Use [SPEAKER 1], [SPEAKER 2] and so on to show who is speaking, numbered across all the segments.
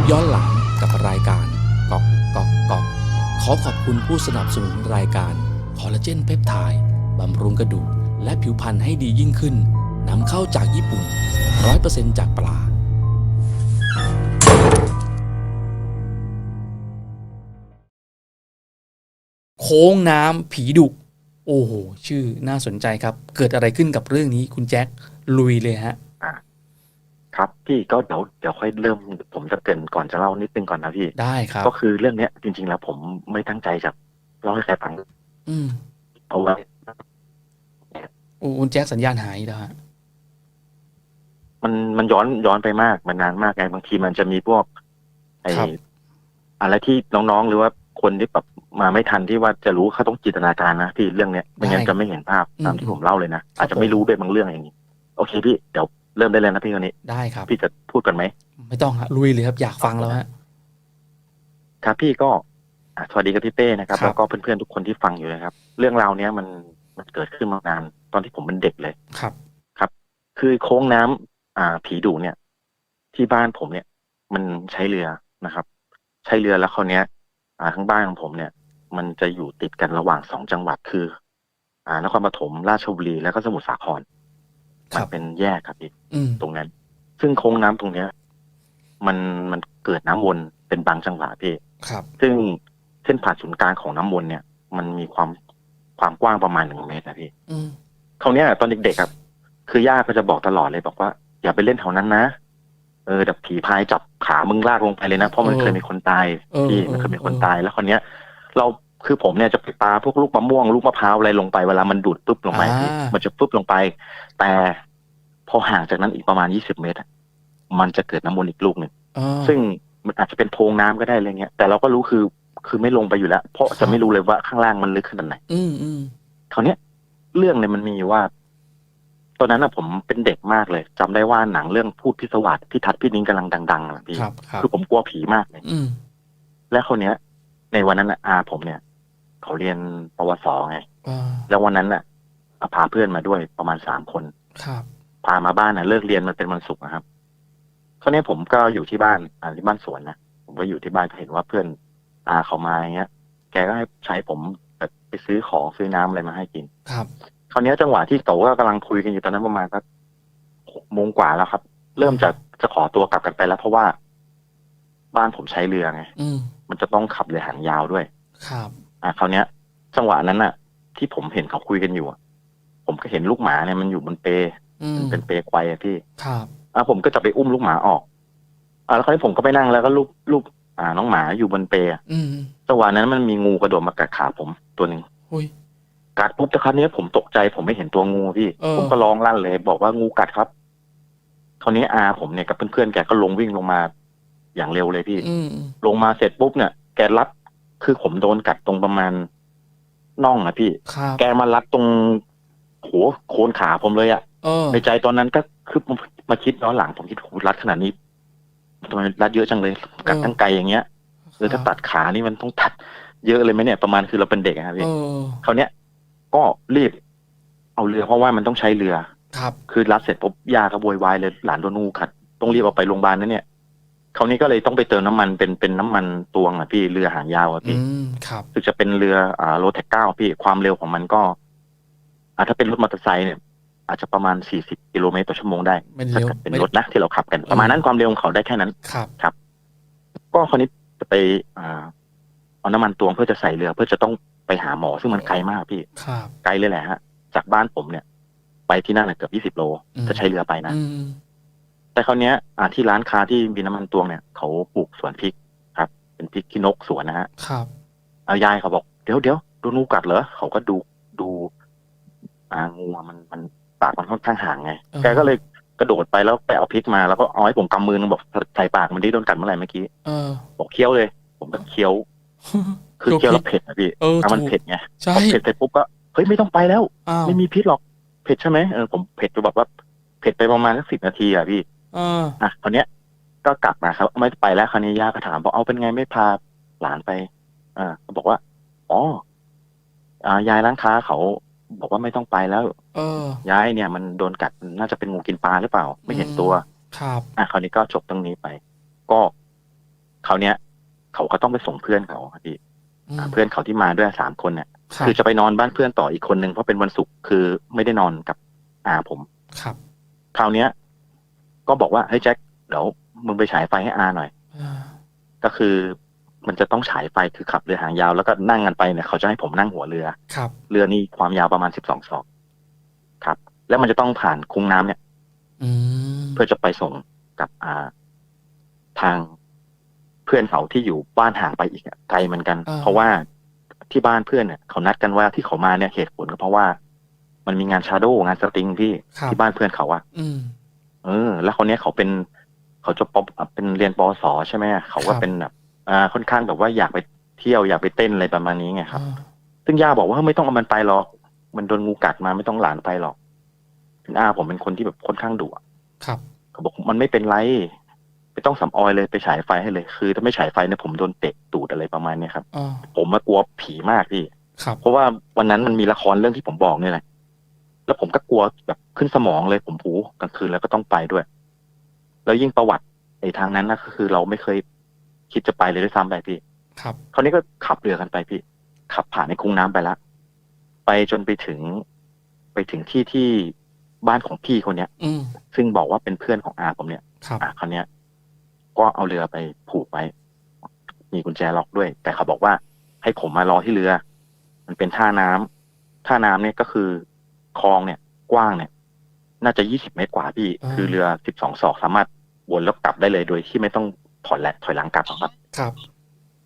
[SPEAKER 1] ปย้อนหลังกับรายการกอกกอกกอกขอขอบคุณผู้สนับสนุนรายการคอลลาเจนเพปไทด์บำรุงกระดูกและผิวพรรณให้ดียิ่งขึ้นนำเข้าจากญี่ปุ่น 100%จากปลาโค้งน้ำผีดุ โอ้โห ชื่อน่าสนใจครับ เกิดอะไรขึ้นกับเรื่องนี้คุณแจ็คลุยเลยฮะ
[SPEAKER 2] ครับพี่ก็เดี๋ยวเดี๋ยวค่อยเริ่มผมจะเกรินก่อนจะเล่านิดนึงก่อนนะพี่
[SPEAKER 1] ได้ครับ
[SPEAKER 2] ก็คือเรื่องเนี้ยจริง ๆ แล้วผมไม่ตั้งใจจะเล่าให้ใครฟัง
[SPEAKER 1] อืม
[SPEAKER 2] เพราะว่า
[SPEAKER 1] โอ้คุณแจ็คสัญญาณหายแล้วฮะ
[SPEAKER 2] มันมันย้อนย้อนไปมากมันนานมากไงบางทีมันจะมีพวก ไอ้
[SPEAKER 1] ครับ
[SPEAKER 2] อะไรที่น้องๆหรือว่าคนที่แบบมาไม่ทันที่ว่าจะรู้เขาต้องจินตนาการนะพี่เรื่องเนี้ยไม่งั้นจะไม่เห็นภาพตามที่ผมเล่าเลยนะอาจจะไม่รู้ด้วยบางเรื่องอย่างนี้โอเคพี่เดี๋ยว เริ่มได้เลยนะพี่คนนี้
[SPEAKER 1] ได้ครับ
[SPEAKER 2] พี่จะพูดกันไหม
[SPEAKER 1] ไม่ต้องฮะลุยเลยครับ อยากฟังแล้วฮะ
[SPEAKER 2] ครับพี่ก็อะสวัสดีครับพี่เป้นะครับ
[SPEAKER 1] ครับ
[SPEAKER 2] แล้วก็เพื่อนๆทุกคนที่ฟังอยู่นะครับ เรื่องราวเนี้ยมันมันเกิดขึ้นมานาน ตอนที่ผมเป็นเด็กเลย
[SPEAKER 1] ครับ
[SPEAKER 2] คือโค้งน้ำอ่า ผีดุเนี่ย ที่บ้านผมเนี่ย มันใช้เรือนะครับ ใช้เรือแล้วคราวเนี้ย อ่าข้างบ้านของผมเนี่ย มันจะอยู่ติดกันระหว่างสองจังหวัดคือ อ่านครปฐมราชบุรีแล้วก็สมุทรสาคร
[SPEAKER 1] ครั
[SPEAKER 2] มัน
[SPEAKER 1] บ
[SPEAKER 2] เป็นแยกครับพี่
[SPEAKER 1] อืม
[SPEAKER 2] ตรงนั้น ซึ่งโค้งน้ำตรงเนี้ย มันมันเกิดน้ำวนเป็นบางจังหวะพี่
[SPEAKER 1] ครับ
[SPEAKER 2] ซึ่งเส้นผ่านศูนย์กลางของน้ำวนเนี่ย มันมีความความกว้างประมาณหนึ่งเมตรนะพี่
[SPEAKER 1] อืม
[SPEAKER 2] คราวเนี้ยตอนเด็กๆครับคือย่าก็จะบอกตลอดเลยบอกว่า อย่าไปเล่นแถวนั้นนะเออเดี๋ยวผีพายจับขามึงลากลงไปเลยนะเพราะมันเคยมีคนตาย
[SPEAKER 1] เออ
[SPEAKER 2] พี่
[SPEAKER 1] เออ
[SPEAKER 2] มันเคยมีคนตายแล้วคราวเนี้ย เรา คือผมเนี่ยจะไปปาพวกลูกมะม่วงลูกมะพร้าวอะไรลงไปเวลามันดูดปุ๊บลงไปพี่มันจะปุ๊บลงไป แต่พอห่างจากนั้นอีกประมาณยี่สิบเมตรอะมันจะเกิดน้ำวนอีกลูกหนึ่ง
[SPEAKER 1] เออ
[SPEAKER 2] ซึ่งมันอาจจะเป็นโพรงน้ำก็ได้อะไรเงี้ยแต่เราก็รู้คือคือไม่ลงไปอยู่แล้ว เพราะ
[SPEAKER 1] ครั
[SPEAKER 2] จะ
[SPEAKER 1] บ
[SPEAKER 2] ไม่รู้เลยว่าข้างล่างมันลึกขนาดไหน
[SPEAKER 1] อืมอืม
[SPEAKER 2] คราวเนี้ยเรื่องเนี่ยมันมีอยู่ว่า ตอนนั้นอะผมเป็นเด็กมากเลยจำได้ว่าหนังเรื่องพูดพิศวาสพี่ทัดพี่นิ้งกำลังดังๆอะพี่
[SPEAKER 1] ครับครับ
[SPEAKER 2] คือผมกลัวผีมากเลย
[SPEAKER 1] อืม
[SPEAKER 2] และคราวเนี้ย ในวันนั้นอะอาผมเนี่ย เขาเรียนปวสไง
[SPEAKER 1] เออ
[SPEAKER 2] แล้ววันนั้นอะพาเพื่อนมาด้วยประมาณสามคน
[SPEAKER 1] ครับ
[SPEAKER 2] พามาบ้านนะเลิกเรียนมันเป็นวันศุกร์นะครับคราวนี้ผมก็อยู่ที่บ้านอ่าที่บ้านสวนนะผมก็อยู่ที่บ้านก็เห็นว่าเพื่อนอาเขามาอย่างเงี้ย แกก็ให้ใช้ผมแบบไปซื้อของซื้อน้ำอะไรมาให้กิน
[SPEAKER 1] ครับ
[SPEAKER 2] คราวนี้จังหวะที่เขาก็กำลังคุยกันอยู่ตอนนั้นประมาณสักหกโมงกว่าแล้วครับ เริ่มจะจะขอตัวกลับกันไปแล้ว เพราะว่า บ้านผมใช้เรือไง
[SPEAKER 1] อืม
[SPEAKER 2] มันจะต้องขับเรือหางยาวด้วย
[SPEAKER 1] ครับ
[SPEAKER 2] อะคราวเนี้ยจังหวะนั้นน่ะ ที่ผมเห็นเขาคุยกันอยู่อะผมก็เห็นลูกหมาเนี่ยมันอยู่บนเป
[SPEAKER 1] อืม
[SPEAKER 2] มันเป็นเปควายอะพี่
[SPEAKER 1] ครับ
[SPEAKER 2] อะผมก็จะไปอุ้มลูกหมาออกอะแล้วคราวนี้ผมก็ไปนั่งแล้วก็ลูกลูกอ่า น้องหมาอยู่บนเปอะ
[SPEAKER 1] อืม
[SPEAKER 2] จังหวะนั้นมันมีงูกระโดดมากัดขาผมตัวหนึ่ง
[SPEAKER 1] อุ้ย
[SPEAKER 2] กัดปุ๊บแต่คราวนี้ผมตกใจผมไม่เห็นตัวงูพี่
[SPEAKER 1] เออ
[SPEAKER 2] ผมก็ร้องลั่นเลย บอกว่างูกัดครับคราวนี้อาผมเนี่ยกับเพื่อนๆแกก็ลงวิ่งลงมาอย่างเร็วเลยพี่
[SPEAKER 1] อืม
[SPEAKER 2] ลงมาเสร็จปุ๊บเนี่ยแกรัด คือผมโดนกัดตรงประมาณน่องอะพี่
[SPEAKER 1] ครับ
[SPEAKER 2] แกมารัดตรงโหโคนขาผมเลยอะ
[SPEAKER 1] เออ
[SPEAKER 2] ในใจตอนนั้นก็คือมาคิดย้อนหลังผมคิดโหรัดขนาดนี้ทำไมรัดเยอะจังเลย กัดตั้งไกลอย่างเงี้ยเออถ้าตัดขานี่มันต้องตัดเยอะเลยไหมเนี่ยประมาณคือเราเป็นเด็กอะครับ
[SPEAKER 1] เอ
[SPEAKER 2] พี่
[SPEAKER 1] อ
[SPEAKER 2] คราวเนี้ยก็รีบ เอาเรือเพราะว่ามันต้องใช้เรือ
[SPEAKER 1] ครับ
[SPEAKER 2] คือรัดเสร็จปุ๊บยาก็โวยวายเลยหลานโดนงูกัดต้องรีบเอาไปโรงพยาบาลนั่นเนี่ยค ราวนี้ก็เลยต้องไปเติมน้ำมันเป็นเป็นน้ำมันตวงอะพี่เรือหางยาวอะ
[SPEAKER 1] อื
[SPEAKER 2] พี่
[SPEAKER 1] มครับ
[SPEAKER 2] คือจะเป็นเรืออ่าโรแทคเก้าพี่ความเร็วของมันก็อ่าถ้าเป็นรถมอเตอร์ไซค์เนี่ย อาจจะประมาณสี่สิบกิโลเมตรต่อชั่วโมงได้
[SPEAKER 1] ไม่
[SPEAKER 2] ถ้า
[SPEAKER 1] เร็ว
[SPEAKER 2] เกิดเป็น
[SPEAKER 1] ไม่
[SPEAKER 2] รถนะที่เราขับกัน ประมาณนั้นความเร็วของเขาได้แค่นั้น
[SPEAKER 1] ครับ
[SPEAKER 2] ก็คราวนี้จะไปอ่าเอาน้ำมันตวงเพื่อจะใส่เรือ เพื่อจะต้องไปหาหมอซึ่งมันไกลมากพี่
[SPEAKER 1] ครับ
[SPEAKER 2] ไกลเลยแหละฮะ จากบ้านผมเนี่ย ไปที่นั่นนะเกือบยี่สิบโล
[SPEAKER 1] อืม
[SPEAKER 2] จะใช้เรือไปนะ
[SPEAKER 1] อืม
[SPEAKER 2] แต่คราวเนี้ยอ่าที่ร้านค้าที่มีน้ำมันตวงเนี่ยเขาปลูกสวนพริกครับ เป็นพริกขี้นกสวนนะฮะ
[SPEAKER 1] ครับ
[SPEAKER 2] เอายายเขาบอกเดี๋ยวเดี๋ยวโดนงูกัดเหรอเขาก็ดูดู อ่างูอะมันมันปากมันค่อนข้างห่างไง
[SPEAKER 1] เออ
[SPEAKER 2] แกก็เลยกระโดดไปแล้วไปเอาพริกมาแล้วก็เอาให้ผมกำมือนึงบอกใส่ปากมันได้โดนกัดเมื่อไหร่เมื่อกี้
[SPEAKER 1] เออ
[SPEAKER 2] บอกเคี้ยวเลย ผมก็เคี้ยวคือเคี้ยวแล้วเผ็ดนะพี่
[SPEAKER 1] เออ
[SPEAKER 2] อะมัน
[SPEAKER 1] ถูก
[SPEAKER 2] เผ็ดไง
[SPEAKER 1] ใช่
[SPEAKER 2] พอเผ็ดเสร็จปุ๊บก็เฮ้ยไม่ต้องไปแล้ว
[SPEAKER 1] อ้าว
[SPEAKER 2] ไม่มีพิษหรอกเผ็ดใช่ไหมเออผมเผ็ดไปแบบว่าเผ็ดไปประมาณสักสิบนาทีอะพี่
[SPEAKER 1] เออ
[SPEAKER 2] อะคราวเนี้ยก็กลับมาครับ ไม่ไปแล้วคราวนี้ย่าก็ถามบอกเอาเป็นไงไม่พาหลานไปอ่าก็บอกว่าอ๋ออ่ายายร้านค้าเขาบอกว่าไม่ต้องไปแล้ว
[SPEAKER 1] เออ
[SPEAKER 2] ยายเนี่ย มันโดนกัดมันน่าจะเป็นงูกินปลาหรือเปล่า ไม่เห็นตัว
[SPEAKER 1] ครับ
[SPEAKER 2] อะคราวนี้ก็จบตรงนี้ไป ก็คราวเนี้ย เขาก็ต้องไปส่งเพื่อนเขาครับพี่
[SPEAKER 1] อืม
[SPEAKER 2] อ่าเพื่อนเขาที่มาด้วยสามคนเนี่ย
[SPEAKER 1] ครับ
[SPEAKER 2] คือจะไปนอนบ้านเพื่อนต่ออีกคนนึงเพราะเป็นวันศุกร์คือไม่ได้นอนกับอาผม
[SPEAKER 1] ครับ
[SPEAKER 2] คราวเนี้ย ก็บอกว่าเฮ้ยแจ็คเดี๋ยวมึงไปฉายไฟให้อาหน่อย
[SPEAKER 1] อ่า
[SPEAKER 2] ก็คือมันจะต้องฉายไฟคือขับเรือหางยาว แล้วก็นั่งกันไปเนี่ยเขาจะให้ผมนั่งหัวเรือ
[SPEAKER 1] ครับ
[SPEAKER 2] เรือนี่ความยาวประมาณสิบสองศอกครับ แล้วมันจะต้องผ่านคุ้งน้ำเนี่ย
[SPEAKER 1] อืม
[SPEAKER 2] เพื่อจะไปส่งกับอ่าทางเพื่อนเขาที่อยู่บ้านห่างไปอีกอะไกลเหมือนกัน เพราะว่าที่บ้านเพื่อนเนี่ยเขานัดกันว่าที่เขามาเนี่ยเหตุผลก็เพราะว่า มันมีงานชาโดว์งานสตริงที่
[SPEAKER 1] ครับ
[SPEAKER 2] ที่บ้านเพื่อนเขาอะ
[SPEAKER 1] อืม
[SPEAKER 2] เออ แล้วคนเนี้ยเขาเป็นเขาจะปอเป็นเรียนปอสอใช่ไหมเขาก็
[SPEAKER 1] ครับ
[SPEAKER 2] เป็นแบบอ่าค่อนข้างแบบว่าอยากไปเที่ยวอยากไปเต้นอะไรประมาณนี้ไงครับ
[SPEAKER 1] อ่า
[SPEAKER 2] ซึ่งย่าบอกว่าไม่ต้องเอามันไปหรอก มันโดนงูกัดมาไม่ต้องหลานไปหรอกถึงอาผมเป็นคนที่แบบค่อนข้างดุอะ
[SPEAKER 1] ครับ
[SPEAKER 2] เขาบอกมันไม่เป็นไรไม่ต้องสำออยเลยไปฉายไฟให้เลย คือถ้าไม่ฉายไฟเนี่ยผมโดนเตะตูดอะไรประมาณเนี้ยครับ
[SPEAKER 1] อ่า
[SPEAKER 2] ผมมากลัวผีมากพี่
[SPEAKER 1] ครับ
[SPEAKER 2] เพราะว่าวันนั้นมันมีละครเรื่องที่ผมบอกเนี่ยแหละ แล้วผมก็กลัวแบบขึ้นสมองเลยผมผูกลางคืนแล้วก็ต้องไปด้วย แล้วยิ่งประวัติไอ้ทางนั้นนะก็คือเราไม่เคยคิดจะไปเลยด้วยซ้ำไปพี่
[SPEAKER 1] ครับ
[SPEAKER 2] คราวนี้ก็ขับเรือกันไปพี่ ขับผ่านในคุ้งน้ำไปละไปจนไปถึง ไปถึงที่ที่บ้านของพี่คนเนี้ย
[SPEAKER 1] อืม
[SPEAKER 2] ซึ่งบอกว่าเป็นเพื่อนของอาผมเนี่ย
[SPEAKER 1] ครับ
[SPEAKER 2] อ่าคราวเนี้ย ก็เอาเรือไปผูกไว้ มีกุญแจล็อกด้วย แต่เขาบอกว่าให้ผมมารอที่เรือ มันเป็นท่าน้ำท่าน้ำเนี่ยก็คือ คลองเนี่ย กว้างเนี่ย น่าจะยี่สิบเมตรกว่าพี่ คือเรือสิบสองศอกสามารถวนแล้วกลับได้เลยโดยที่ไม่ต้องถอยและถอยหลังกลับหรอกครับ
[SPEAKER 1] ครับ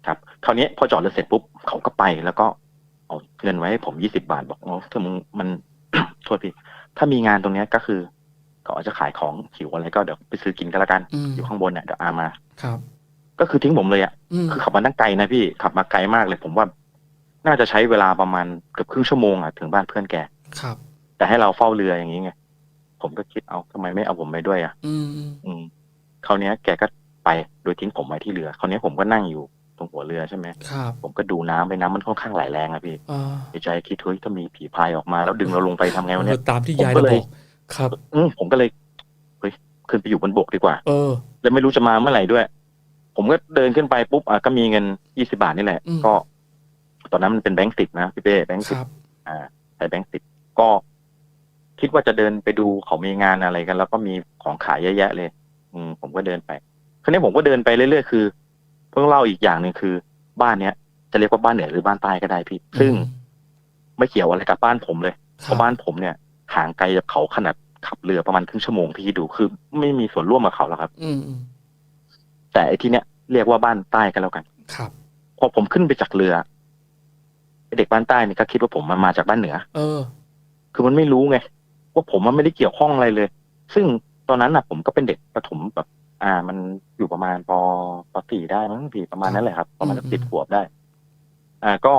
[SPEAKER 2] ครับ คราวนี้พอจอดเรือเสร็จปุ๊บเขาก็ไปแล้วก็เอาเงินไว้ให้ผมยี่สิบาทบอกอ๋อถ้ามึงมันโทษพี่ ถ้ามีงานตรงเนี้ยก็คือเขาอาจจะขายของหิวอะไรก็เดี๋ยวไปซื้อกินกันละกัน
[SPEAKER 1] อืม
[SPEAKER 2] อยู่ข้างบนเนี่ยเดี๋ยวอามา
[SPEAKER 1] ครับ
[SPEAKER 2] ก็คือทิ้งผมเลยอะ
[SPEAKER 1] อืม
[SPEAKER 2] คือขับมาตั้งไกลนะพี่ขับมาไกลมากเลย ผมว่า น่าจะใช้เวลาประมาณเกือบครึ่งชั่วโมงอะถึงบ้านเพื่อนแก
[SPEAKER 1] ครับ
[SPEAKER 2] แต่ให้เราเฝ้าเรืออย่างนี้ไงผมก็คิดเอาทำไมไม่เอาผมไปด้วยอะ
[SPEAKER 1] อืมอืม
[SPEAKER 2] อืมคราวเนี้ยแกก็ไปโดยทิ้งผมไว้ที่เรือคราวเนี้ยผมก็นั่งอยู่ตรงหัวเรือใช่ไหม
[SPEAKER 1] ครับ
[SPEAKER 2] ผมก็ดูน้ำไปน้ำมันค่อนข้างไหลแรงอะพี่
[SPEAKER 1] อ่า
[SPEAKER 2] ในใจคิดเฮ้ยถ้ามีผีพายออกมา แล้วดึงเราลงไปทำไงวะเนี่ย
[SPEAKER 1] เออตามที่
[SPEAKER 2] ผม
[SPEAKER 1] ยาย
[SPEAKER 2] ก็
[SPEAKER 1] เรา
[SPEAKER 2] เลย
[SPEAKER 1] บอกครับ
[SPEAKER 2] อืมผมก็เลยเฮ้ยขึ้นไปอยู่บนบกดีกว่า
[SPEAKER 1] เออ
[SPEAKER 2] แล้วไม่รู้จะมาเมื่อไหร่ด้วย ผมก็เดินขึ้นไปปุ๊บอะก็มีเงินยี่สิบาทนี่แหละ
[SPEAKER 1] อืม
[SPEAKER 2] ก็ ตอนนั้นมันเป็นแบงก์สิบนะพี่เป้แบงก์
[SPEAKER 1] ค
[SPEAKER 2] สิบ
[SPEAKER 1] รับ
[SPEAKER 2] อ่าใช้แบงก์สิบก็ คิดว่าจะเดินไปดูเขามีงานอะไรกัน แล้วก็มีของขายเยอะแยะเลย อืม ผมก็เดินไปคราวนี้ผมก็เดินไปเรื่อยๆคือ เพิ่งเล่าอีกอย่างหนึ่งคือ บ้านเนี้ยจะเรียกว่าบ้านเหนือหรือบ้านใต้ก็ได้พี่ ซึ่ง
[SPEAKER 1] อืม
[SPEAKER 2] ไม่เกี่ยวอะไรกับบ้านผมเลย
[SPEAKER 1] ค
[SPEAKER 2] เพ
[SPEAKER 1] รับ
[SPEAKER 2] ราะบ้านผมเนี่ยห่างไกลจากเขาขนาดขับเรือประมาณครึ่งชั่วโมงพี่ดูคือไม่มีส่วนร่วมกับเขาแล้วครับ
[SPEAKER 1] อืมอืม
[SPEAKER 2] แต่ไอ้ที่เนี้ยเรียกว่าบ้านใต้กันแล้วกัน
[SPEAKER 1] ครับ
[SPEAKER 2] พอผมขึ้นไปจากเรือไอ้เด็กบ้านใต้นี่ก็คิดว่าผมมามาจากบ้านเหนือ
[SPEAKER 1] เออ
[SPEAKER 2] คือมันไม่รู้ไง ว่าผมมันไม่ได้เกี่ยวข้องอะไรเลย ซึ่งตอนนั้นน่ะผมก็เป็นเด็กประถมแบบ อ่า มันอยู่ประมาณปปสี่ได้มั้งพี่ประมาณนั้นแหละครับ ประมาณสัก
[SPEAKER 1] อืม
[SPEAKER 2] สิบขวบได้ อ่า ก็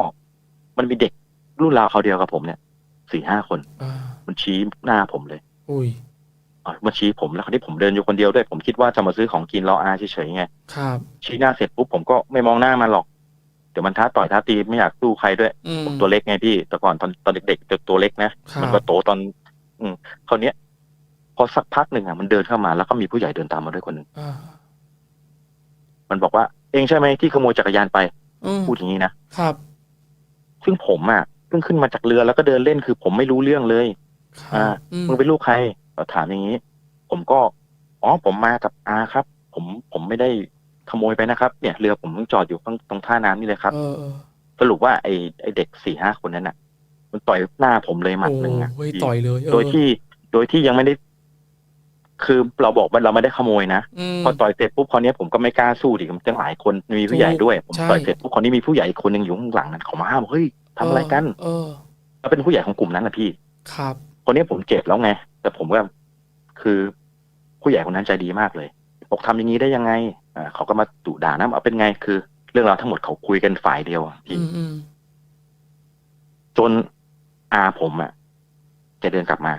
[SPEAKER 2] มันมีเด็กรุ่นราวเขาวเดียวกับผมเนี่ยสี่ห้าคน
[SPEAKER 1] อ่า
[SPEAKER 2] มันชี้หน้าผมเลย
[SPEAKER 1] อุ้ย
[SPEAKER 2] อะมาชี้ผมแล้วคราวนี้ผมเดินอยู่คนเดียวด้วย ผมคิดว่าจะมาซื้อของกินรออาเฉยๆไง
[SPEAKER 1] ครับ
[SPEAKER 2] ชี้หน้าเสร็จปุ๊บผมก็ไม่มองหน้ามันหรอกเดี๋ยวมันท้าต่อยท้าตีไม่อยากสู้ใครด้วย
[SPEAKER 1] อืม
[SPEAKER 2] ผมตัวเล็กไงพี่แต่ก่อนตอนตอนเด็กๆจะตัวเล็กนะ
[SPEAKER 1] ครับ
[SPEAKER 2] มันก็โตตอน อืมคราวเนี้ย พอสักพักหนึ่งอะมันเดินเข้ามาแล้วก็มีผู้ใหญ่เดินตามมาด้วยคนหนึ่ง
[SPEAKER 1] อ่า
[SPEAKER 2] มันบอกว่า เองใช่ไหมที่ขโมยจักรยานไป
[SPEAKER 1] อืม
[SPEAKER 2] พูดอย่างนี้นะครับ ซึ่งผมอะเพิ่งขึ้นมาจากเรือแล้วก็เดินเล่นคือผมไม่รู้เรื่องเลย
[SPEAKER 1] ครับ
[SPEAKER 2] อ่า
[SPEAKER 1] อืม
[SPEAKER 2] มึงเป็นลูกใครเราถามอย่างนี้ ผมก็อ๋อผมมากับอาครับ ผมผมไม่ได้ขโมยไปนะครับ เนี่ยเรือผมจอดอยู่ตรงตรงท่าน้ำนี่เลยครับ
[SPEAKER 1] เออเออ
[SPEAKER 2] สรุปว่าไอ้ไอ้เด็กสี่ห้าคนนั้นน่ะ มันต่อยหน้าผมเลยหมัดหนึ่งอะ
[SPEAKER 1] โอ้ย
[SPEAKER 2] พี่
[SPEAKER 1] ต่อยเลยเออ
[SPEAKER 2] โดยที่โดยที่ยังไม่ได้ คือเราบอกว่าเราไม่ได้ขโมยนะ
[SPEAKER 1] ม
[SPEAKER 2] พอต่อยเสร็จปุ๊บคราวนี้ผมก็ไม่กล้าสู้ดิมันตั้งหลายคนมีผู้ใหญ่ด้วยผม
[SPEAKER 1] ใช่
[SPEAKER 2] ต่อยเสร็จปุ๊บคราวนี้มีผู้ใหญ่อีกคนหนึ่งอยู่ข้างหลังนั้นเขามาห้ามบอกเฮ้ยทำอะไรกัน
[SPEAKER 1] เออ
[SPEAKER 2] แล้วเป็นผู้ใหญ่ของกลุ่มนั้นนะพี่
[SPEAKER 1] ครับ
[SPEAKER 2] คนนี้ผมเจ็บแล้วไง แต่ผมก็คือผู้ใหญ่คนนั้นใจดีมากเลยบอกทำอย่างนี้ได้ยังไงอ่าเขาก็มาดุด่านะเอาเป็นไงคือ เรื่องราวทั้งหมดเขาคุยกันฝ่ายเดียวอะพี่
[SPEAKER 1] อืมอืม
[SPEAKER 2] จน อาผมอะจะเดินกลับมา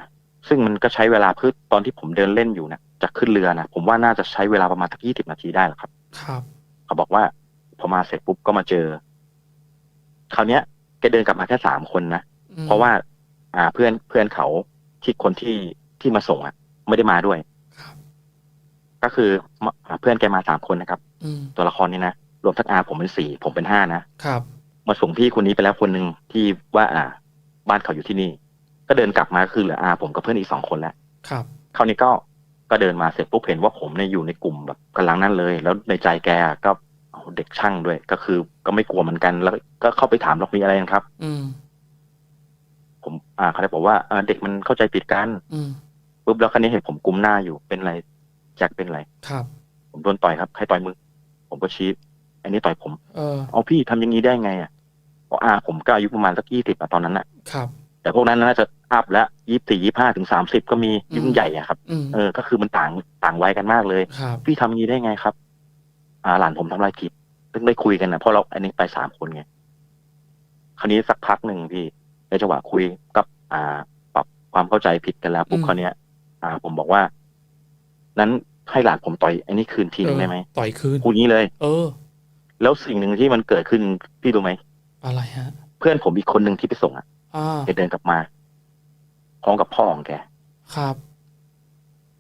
[SPEAKER 2] ซึ่งมันก็ใช้เวลาเพื่อตอนที่ผมเดินเล่นอยู่นะจะขึ้นเรือนะผมว่าน่าจะใช้เวลาประมาณสักยี่สิบนาทีได้แหละครับ
[SPEAKER 1] ครับ
[SPEAKER 2] เขาบอกว่าพอมาเสร็จปุ๊บก็มาเจอ คราวเนี้ยแกเดินกลับมาแค่สามคนนะ
[SPEAKER 1] อืม
[SPEAKER 2] เพราะว่า อ่าเพื่อนเพื่อนเขาที่คนที่ที่มาส่งอะ ไม่ได้มาด้วย
[SPEAKER 1] ครับ
[SPEAKER 2] ก็คือมอ่าเพื่อนแกมาสามคนนะครับ
[SPEAKER 1] อืม
[SPEAKER 2] ตัวละครนี้นะรวมทั้งอาผมเป็นสี่ผมเป็นห้านะ
[SPEAKER 1] ครับ
[SPEAKER 2] มาส่งพี่คนนี้ไปแล้วคนหนึ่งที่ว่า อ่า บ้านเขาอยู่ที่นี่ ก็เดินกลับมาคือเหลืออาผมกับเพื่อนอีกสองคนแล้ว
[SPEAKER 1] ครับ
[SPEAKER 2] คราวนี้ก็ก็เดินมาเสร็จปุ๊บเห็นว่าผมเนี่ยอยู่ในกลุ่มแบบกำลังนั่นเลย แล้วในใจแกก็เอาเด็กช่างด้วย ก็คือก็ไม่กลัวเหมือนกัน แล้วก็เข้าไปถามเรามีอะไรกันครับ
[SPEAKER 1] อืม
[SPEAKER 2] ผม อ่าเขาเลยบอกว่าเอ่อเด็กมันเข้าใจผิดกัน
[SPEAKER 1] อืม
[SPEAKER 2] ปุ๊บแล้วคราวนี้เห็นผมกุมหน้าอยู่เป็นไรแจ็คเป็นไร
[SPEAKER 1] ครับ
[SPEAKER 2] ผมโดนต่อยครับใครต่อยมึงผมก็ชี้อันนี้ต่อยผม
[SPEAKER 1] เออ
[SPEAKER 2] เอาพี่ทำอย่างนี้ได้ไงอะ เพราะอาผมก็อายุประมาณสักยี่สิบอะตอนนั้นอะ
[SPEAKER 1] ครับ
[SPEAKER 2] แต่พวกนั้นน่าจะอัพแล้วยี่สี่ยี่ห้าถึงสามสิบก็มียุ่งใหญ่อะครับ
[SPEAKER 1] อืม
[SPEAKER 2] เออ ก็คือมันต่างต่างวัยกันมากเลย
[SPEAKER 1] ครับ
[SPEAKER 2] พี่ทำอย่างนี้ได้ไงครับ อ่าหลานผมทำอะไรผิดซึ่งได้คุยกันนะเพราะเราอันนี้ไปสามคนไงคราวนี้สักพักหนึ่งพี่ในจังหวะคุยกับอ่า ปรับความเข้าใจผิดกันแล้วปุ๊บ
[SPEAKER 1] อืม
[SPEAKER 2] คราวเนี้ย อ่า ผมบอกว่า นั้นให้หลานผมต่อยไอ้นี่คืนทีนึงได้ไหม
[SPEAKER 1] ต่อยคืน
[SPEAKER 2] พูดงี้เลย
[SPEAKER 1] เออ
[SPEAKER 2] แล้วสิ่งหนึ่งที่มันเกิดขึ้นพี่รู้ไหม
[SPEAKER 1] อะไรฮะ
[SPEAKER 2] เพื่อนผมอีกคนหนึ่งที่ไปส่งอะ
[SPEAKER 1] อ่า
[SPEAKER 2] แกเดินกลับมาพร้อมกับพ่อของแก
[SPEAKER 1] ครับ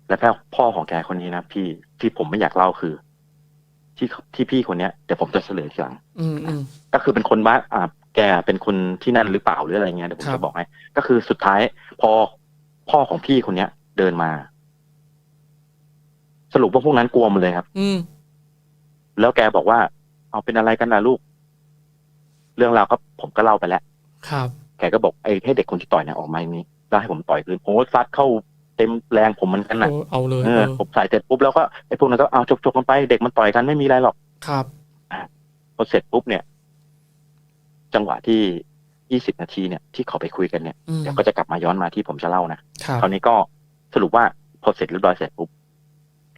[SPEAKER 2] และพ่อพ่อของแกคนนี้นะพี่ที่ผมไม่อยากเล่าคือ ที่ที่พี่คนเนี้ยเดี๋ยวผมจะเฉลยทีหลัง
[SPEAKER 1] อืมอืม
[SPEAKER 2] ก็คือเป็นคนบ้านอ่าแกเป็นคนที่นั่นหรือเปล่าหรืออะไรเงี้ยเดี๋ยวผม
[SPEAKER 1] ครับ
[SPEAKER 2] จะบอกให้ก็คือสุดท้าย พอพ่อของพี่คนเนี้ย เดินมา สรุปว่าพวกนั้นกลัวหมดเลยครับ
[SPEAKER 1] อืม
[SPEAKER 2] แล้วแกบอกว่า เอาเป็นอะไรกันนะลูก เรื่องราวก็ผมก็เล่าไปแล้ว
[SPEAKER 1] ครับ
[SPEAKER 2] แกก็บอกไอ้ให้เด็กคนที่ต่อยเนี่ยออกมาอย่างนี้แล้วให้ผมต่อยคืนผมก็ซัดเข้าเต็มแรงผมเหมันกันนะ
[SPEAKER 1] โอ้เอาเลย
[SPEAKER 2] เอ
[SPEAKER 1] เอ
[SPEAKER 2] อ
[SPEAKER 1] อ
[SPEAKER 2] ผมใส่เสร็จปุ๊บแล้วก็ไอ้พวกนั้นก็เอาจบจบกันไปเด็กมันต่อยกันไม่มีอะไรหรอก
[SPEAKER 1] ครับ
[SPEAKER 2] พอเสร็จปุ๊บเนี่ย จังหวะที่ยี่สิบนาทีเนี่ยที่เขาไปคุยกันเนี่ย
[SPEAKER 1] อืม
[SPEAKER 2] เดี๋ยวก็จะกลับมาย้อนมาที่ผมจะเล่านะ ครับ คราวนี้ก็สรุปว่าพอเสร็จเรียบร้อยเสร็จปุ๊บ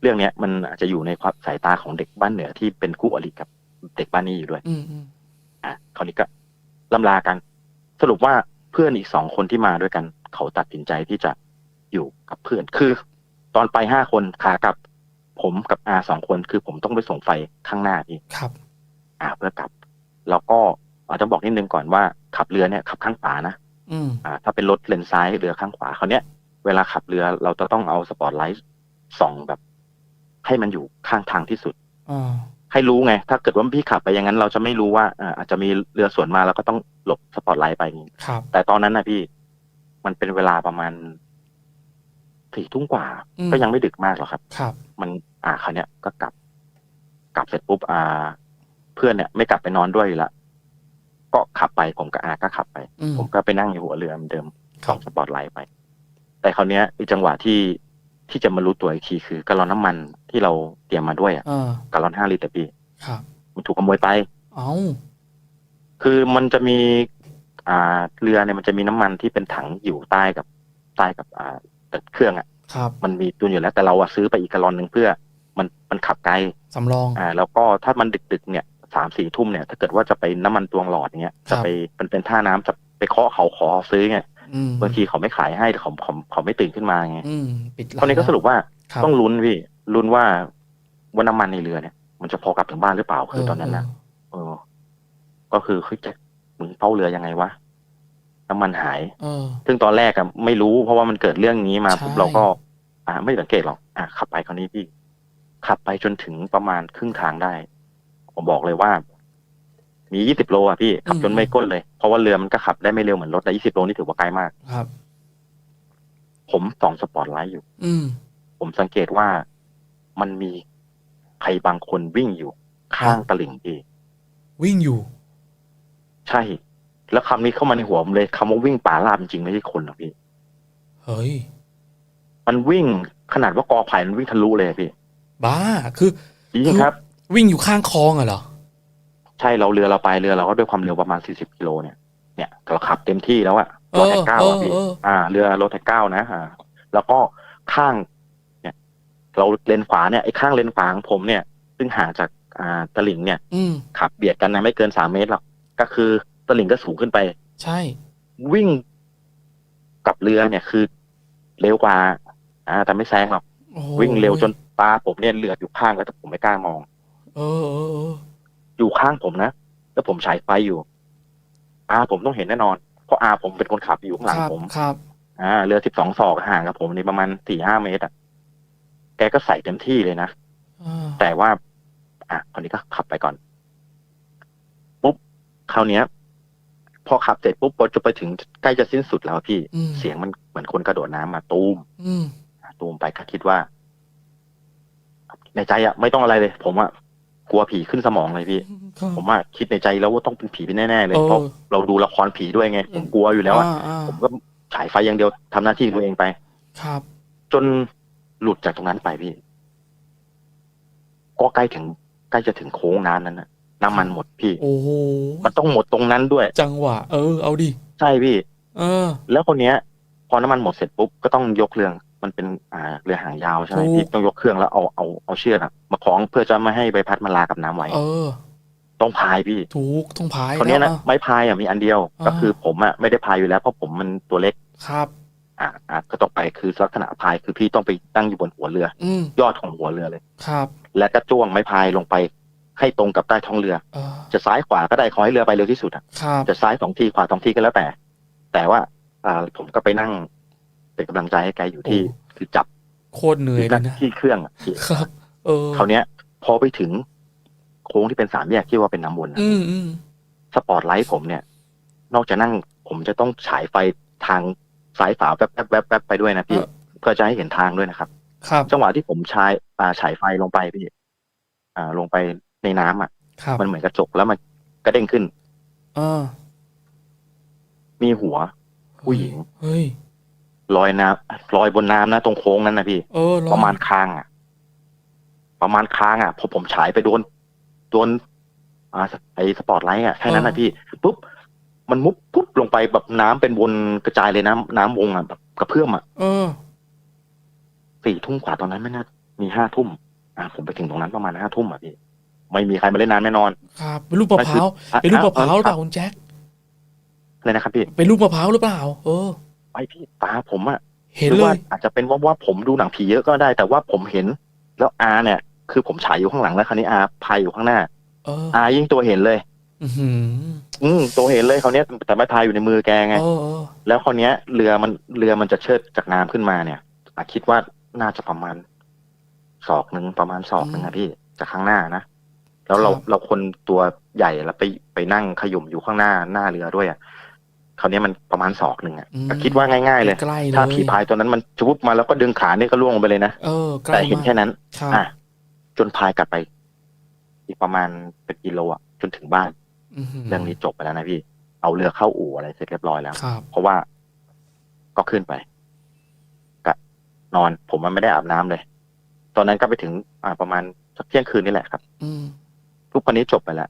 [SPEAKER 2] เรื่องเนี้ยมันอาจจะอยู่ในความสายตาของเด็กบ้านเหนือที่เป็นคู่อริกับเด็กบ้านนี้อยู่ด้วย
[SPEAKER 1] อืมอืม
[SPEAKER 2] อะคราวนี้ก็ลำลากัน สรุปว่าเพื่อนอีกสองคนที่มาด้วยกัน เขาตัดสินใจที่จะอยู่กับเพื่อนคือ ตอนไปห้าคนขากลับ ผมกับอาสองคนคือผมต้องไปส่งไฟข้างหน้าพี่
[SPEAKER 1] ครับ
[SPEAKER 2] อ่าเพื่อกลับ แล้วก็อาจจะบอกนิดนึงก่อนว่าขับเรือเนี่ยขับข้างขวานะ
[SPEAKER 1] อืม
[SPEAKER 2] อ่า ถ้าเป็นรถเลนซ้ายเรือข้างขวาเขาวเนี้ยเวลาขับเรือเราจะต้องเอาสปอตไลท์ส่องแบบ ให้มันอยู่ข้างทางที่สุด
[SPEAKER 1] อ่า
[SPEAKER 2] ให้รู้ไง ถ้าเกิดว่าพี่ขับไปอย่างนั้น เราจะไม่รู้ว่าอ่าอาจจะมีเรือสวนมาแล้วก็ต้องหลบสปอตไลท์ไปอย่างนี้
[SPEAKER 1] ครับ
[SPEAKER 2] แต่ตอนนั้นนะพี่ มันเป็นเวลาประมาณสี่ทุ่มกว่า
[SPEAKER 1] อืม
[SPEAKER 2] ก็ยังไม่ดึกมากหรอกครับ
[SPEAKER 1] ครับ
[SPEAKER 2] มันอ่าคราวเนี้ยก็กลับ กลับเสร็จปุ๊บอ่า เพื่อนเนี่ยไม่กลับไปนอนด้วยอยู่ละก็ขับไปผมกับอาก็ขับไป
[SPEAKER 1] อืม
[SPEAKER 2] ผมก็ไปนั่งอยู่หัวเรือเหมือนเดิม
[SPEAKER 1] ค
[SPEAKER 2] ส่
[SPEAKER 1] รั
[SPEAKER 2] อบงสปอตไลท์ไป แต่คราวเนี้ยอีกจังหวะที่ ที่จะมารู้ตัวอีกทีคือกะลอนน้ำมันที่เราเตรียมมาด้วยอะ
[SPEAKER 1] อ่ากะ
[SPEAKER 2] ลอนห้าลิตรอะพี่
[SPEAKER 1] ครับ
[SPEAKER 2] มันถูกขโมยไป
[SPEAKER 1] เอา
[SPEAKER 2] คือมันจะมี อ่าเรือเนี่ยมันจะมีน้ำมันที่เป็นถังอยู่ใต้กับใต้กับอ่าเครื่องอะ
[SPEAKER 1] ครับ
[SPEAKER 2] มันมีตุนอยู่แล้วแต่เราอะซื้อไปอีกกะลอนหนึ่งเพื่อ มันมันขับไกล
[SPEAKER 1] สำรอง
[SPEAKER 2] อ่าแล้วก็ถ้ามันดึกๆเนี่ยสามสี่ทุ่มเนี่ย ถ้าเกิดว่าจะไปน้ำมันตวงหลอดเนี้ย
[SPEAKER 1] ครั
[SPEAKER 2] จะ
[SPEAKER 1] บ
[SPEAKER 2] ไปมันเป็นท่าน้ำจะไปเคาะเขาขอซื้อไง
[SPEAKER 1] อืม
[SPEAKER 2] บางทีเขาไม่ขายให้แต่เขาเขาเขาไม่ตื่นขึ้นมาไง
[SPEAKER 1] อืมปิด
[SPEAKER 2] ตอนนี้ก็สรุปว่า
[SPEAKER 1] ครับ
[SPEAKER 2] ต้องลุ้นพี่ลุ้นว่าว่าน้ำมันในเรือเนี่ย มันจะพอกลับถึงบ้านหรือเปล่าคือตอนนั้นนะ
[SPEAKER 1] เออ
[SPEAKER 2] เออก็คือเฮ้ยแจ็คมึงเฝ้าเรือยังไงวะน้ำมันหาย
[SPEAKER 1] เออ
[SPEAKER 2] ซึ่งตอนแรกอะไม่รู้เพราะว่ามันเกิดเรื่องนี้มา
[SPEAKER 1] ใช่
[SPEAKER 2] ปุ๊บเราก็ อ่า ไม่สังเกตหรอกอะขับไปคราวนี้พี่ ขับไปจนถึงประมาณครึ่งทางได้ ผมบอกเลยว่า มียี่สิบโลอะพี่ขับจนไม่ก้นเลย เพราะว่าเรือมันก็ขับได้ไม่เร็วเหมือนรถแต่ยี่สิบโลนี่ถือว่าไกลมาก
[SPEAKER 1] ครับ
[SPEAKER 2] ผมส่องสปอตไลท์อยู่
[SPEAKER 1] อืม
[SPEAKER 2] ผมสังเกตว่ามันมีใครบางคนวิ่งอยู่ ข้างตลิ่งพี่
[SPEAKER 1] วิ่งอยู่
[SPEAKER 2] ใช่ แล้วคำนี้เข้ามาในหัวผมเลยคำว่าวิ่งป่าลาบจริงๆไม่ใช่คนหรอกพี่
[SPEAKER 1] เฮ้ย
[SPEAKER 2] มันวิ่งขนาดว่ากอไผ่มันวิ่งทะลุเลยอะพี่
[SPEAKER 1] บ้า คือ
[SPEAKER 2] จริงครับ
[SPEAKER 1] วิ่งอยู่ข้างคลองอะเหรอ
[SPEAKER 2] ใช่เราเรือเราไปเรือเราก็ด้วยความเร็วประมาณสี่สิบกิโลเนี่ยเนี่ยเราขับเต็มที่แล้วอะ
[SPEAKER 1] เอ
[SPEAKER 2] รถ
[SPEAKER 1] อ
[SPEAKER 2] แท็กเก้า
[SPEAKER 1] เอ
[SPEAKER 2] อะ
[SPEAKER 1] อ
[SPEAKER 2] พี่
[SPEAKER 1] เออ
[SPEAKER 2] อ่า เรือรถแท็กเก้านะอ่าแล้วก็ข้าง เนี่ย เราเลนขวาเนี่ยไอ้ข้างเลนขวาของผมเนี่ย ซึ่งห่างจากอ่าตลิ่งเนี่ย
[SPEAKER 1] อืม
[SPEAKER 2] ขับเบียดกันนะไม่เกินสามเมตรหรอกก็คือตลิ่งก็สูงขึ้นไป
[SPEAKER 1] ใช่
[SPEAKER 2] วิ่งกับเรือเนี่ยคือเร็วกว่า อ่า แต่ไม่แซงหรอก
[SPEAKER 1] โอ้โห
[SPEAKER 2] วิ่งเร็วจนตาผมเนี่ยเหลือบอยู่ข้างแล้วแต่ผมไม่กล้ามอง
[SPEAKER 1] เออเออเออ
[SPEAKER 2] อยู่ข้างผมนะ แล้วผมฉายไฟอยู่ อาผมต้องเห็นแน่นอน เพราะอาผมเป็นคนขับอยู่ข้างหลัง
[SPEAKER 1] ครับ
[SPEAKER 2] ผม
[SPEAKER 1] ครับ
[SPEAKER 2] อ่า เรือสิบสองศอกห่างกับผมนี่ประมาณสี่ห้าเมตรอะ แกก็ใส่เต็มที่เลยนะ
[SPEAKER 1] อ่า
[SPEAKER 2] แต่ว่า อะคราวนี้ก็ขับไปก่อน ปุ๊บคราวเนี้ย พอขับเสร็จปุ๊บพอจะไปถึงใกล้จะสิ้นสุดแล้วพี่
[SPEAKER 1] อืม
[SPEAKER 2] เสียงมันเหมือนคนกระโดดน้ำมาตูม
[SPEAKER 1] อืม
[SPEAKER 2] ตูมไปก็คิดว่า ในใจอะไม่ต้องอะไรเลย ผมอะ กลัวผีขึ้นสมองเลยพี่
[SPEAKER 1] ครับ
[SPEAKER 2] ผมว่าคิดในใจแล้วว่าต้องเป็นผีแน่ๆเลย
[SPEAKER 1] เออ
[SPEAKER 2] เพราะเราดูละครผีด้วยไง ผมกลัวอยู่แล้วอะ
[SPEAKER 1] อ่าอ่า
[SPEAKER 2] ผมก็ฉายไฟอย่างเดียวทำหน้าที่ของตัวเองไป
[SPEAKER 1] ครับ
[SPEAKER 2] จนหลุดจากตรงนั้นไปพี่ ก็ใกล้ถึงใกล้จะถึงโค้งน้ำนั้นนะน้ำมันหมดพี่
[SPEAKER 1] โอ้โห
[SPEAKER 2] มันต้องหมดตรงนั้นด้วย
[SPEAKER 1] จังหวะ เออ เอาดิ
[SPEAKER 2] ใช่พี่
[SPEAKER 1] เออ
[SPEAKER 2] แล้วคนเนี้ย พอน้ำมันหมดเสร็จปุ๊บก็ต้องยกเรือง มันเป็นอ่าเรือหางยาวใช่ไหม
[SPEAKER 1] ถูก
[SPEAKER 2] พี่ต้องยกเครื่องแล้วเอาเอาเอาเชือกอะมาคล้องเพื่อจะไม่ให้ใบพัดมันลากับน้ำไว้
[SPEAKER 1] เออ
[SPEAKER 2] ต้องพายพี่
[SPEAKER 1] ถูกต้องพาย
[SPEAKER 2] คนเนี้ย
[SPEAKER 1] แล้ว
[SPEAKER 2] นะ
[SPEAKER 1] อะ
[SPEAKER 2] ไม้พายอะมีอันเดียว
[SPEAKER 1] อ่า
[SPEAKER 2] ก็คือผมอะไม่ได้พายอยู่แล้วเพราะผมมันตัวเล็ก
[SPEAKER 1] ครับ
[SPEAKER 2] อะอะก็ต้องไปคือลักษณะพายคือพี่ต้องไปตั้งอยู่บนหัวเรือ
[SPEAKER 1] อืม
[SPEAKER 2] ยอดของหัวเรือเลย
[SPEAKER 1] ครับ
[SPEAKER 2] แล้วก็จ้วงไม้พายลงไป ให้ตรงกับใต้ท้องเรือ
[SPEAKER 1] เออ
[SPEAKER 2] จะซ้ายขวาก็ได้ขอให้เรือไปเร็วที่สุดอะ
[SPEAKER 1] ครับ
[SPEAKER 2] จะซ้ายสองทีขวาสองทีก็แล้วแต่ แต่ว่าอ่าผมก็ไปนั่ง เป็นกำลังใจให้แกอยู่ที่คือจับ
[SPEAKER 1] โคตรเหนื่อยเลยนะ
[SPEAKER 2] ที่เครื่องอะพี่
[SPEAKER 1] ครับ เออ
[SPEAKER 2] คราวเนี้ย พอไปถึงโค้งที่เป็นสามแยกที่ว่าเป็นน้ำวนอะ
[SPEAKER 1] อืมอืม
[SPEAKER 2] สปอร์ตไลท์ผมเนี่ย นอกจากนั่งผมจะต้องฉายไฟทางซ้ายฝาแวบแวบแวบแวบไปด้วยนะพี่เพื่อจะให้เห็นทางด้วยนะครับ
[SPEAKER 1] ครับ
[SPEAKER 2] จังหวะที่ผมฉายอ่าฉายไฟลงไปพี่ อ่า ลงไปในน้ำอะ
[SPEAKER 1] ครับ
[SPEAKER 2] มันเหมือนกระจกแล้วมันกระเด้งขึ้น
[SPEAKER 1] เออ
[SPEAKER 2] มีหัว ผู้หญิง
[SPEAKER 1] เฮ้ย
[SPEAKER 2] ลอยน้ำลอยบนน้ำนะตรงโค้งนั้นนะพี่
[SPEAKER 1] เออลอง
[SPEAKER 2] ประมาณคางอะ ประมาณคางอะพอผมฉายไปโดนโดนอ่าไอสปอร์ตไลท์อะแค่นั้นนะพี่ปุ๊บมันมุบปุ๊บลงไปแบบน้ำเป็นวนกระจายเลยน้ำน้ำวงอะแบบกระเพื่อมอะ
[SPEAKER 1] เออ
[SPEAKER 2] สี่ทุ่มกว่าตอนนั้นไม่น่ามีห้าทุ่มอ่าผมไปถึงตรงนั้นประมาณห้าทุ่มอะพี่ไม่มีใครมาเล่นน้ำแน่นอน
[SPEAKER 1] ครับเป็นลูกมะพร้าว
[SPEAKER 2] อะ
[SPEAKER 1] เป็นลูกมะพร้าวหรือเป
[SPEAKER 2] อ่
[SPEAKER 1] ล่าคุณแจ็ค
[SPEAKER 2] อะไรนะครับพี่
[SPEAKER 1] เป็นลูกมะพร้าวหรือเปล่า เออ
[SPEAKER 2] ไอพี่ตาผมอะ
[SPEAKER 1] เห็น
[SPEAKER 2] หรือ
[SPEAKER 1] เล
[SPEAKER 2] ว่าย อาจจะเป็นว่าว่าผมดูหนังผีเยอะก็ได้ แต่ว่าผมเห็น แล้วอาเนี่ย คือผมฉายอยู่ข้างหลังแล้วคราวนี้อาพายอยู่ข้างหน้า
[SPEAKER 1] เออ
[SPEAKER 2] อายิ่งตัวเห็นเลย
[SPEAKER 1] อือหือ
[SPEAKER 2] อืมตัวเห็นเลยเขาวเนี้ยแต่ไม่พายอยู่ในมือแกไง
[SPEAKER 1] เออเออ
[SPEAKER 2] แล้วคราวเนี้ยเรือมันเรือมันจะเชิดจากน้ำขึ้นมาเนี่ยอะคิดว่าน่าจะประมาณศอกหนึ่งประมาณศอกหนึ่งนะพี่จากข้างหน้านะแล้วเราเราคนตัวใหญ่แล้วไปไปนั่งขยุ่มอยู่ข้างหน้าหน้าเรือด้วยอะ คราวเนี้ยมันประมาณศอกหนึ่งอะ
[SPEAKER 1] อืม
[SPEAKER 2] ก็คิดว่าง่ายๆเลย
[SPEAKER 1] ใกล้เลย
[SPEAKER 2] ถ้าผีพายตัวนั้นมันจะวุบมาแล้วก็ดึงขาเนี่ยก็ล่วงลงไปเลยนะ
[SPEAKER 1] เออใกล้
[SPEAKER 2] แต่เห็น
[SPEAKER 1] มาก
[SPEAKER 2] แค่นั้น
[SPEAKER 1] ครับ
[SPEAKER 2] อะจนพายกลับไป อีกประมาณเป็นกิโลอะจนถึงบ้าน
[SPEAKER 1] อื้อหือ
[SPEAKER 2] เรื่องนี้จบไปแล้วนะพี่ เอาเรือเข้าอู่อะไรเสร็จเรียบร้อยแล้ว
[SPEAKER 1] ครับ
[SPEAKER 2] เพราะว่าก็ขึ้นไปกะนอนผมมันไม่ได้อาบน้ำเลย ตอนนั้นก็ไปถึง อ่าประมาณสักเที่ยงคืนนี่แหละครับ
[SPEAKER 1] อืม
[SPEAKER 2] ทุกคนนี้จบไปแล้ว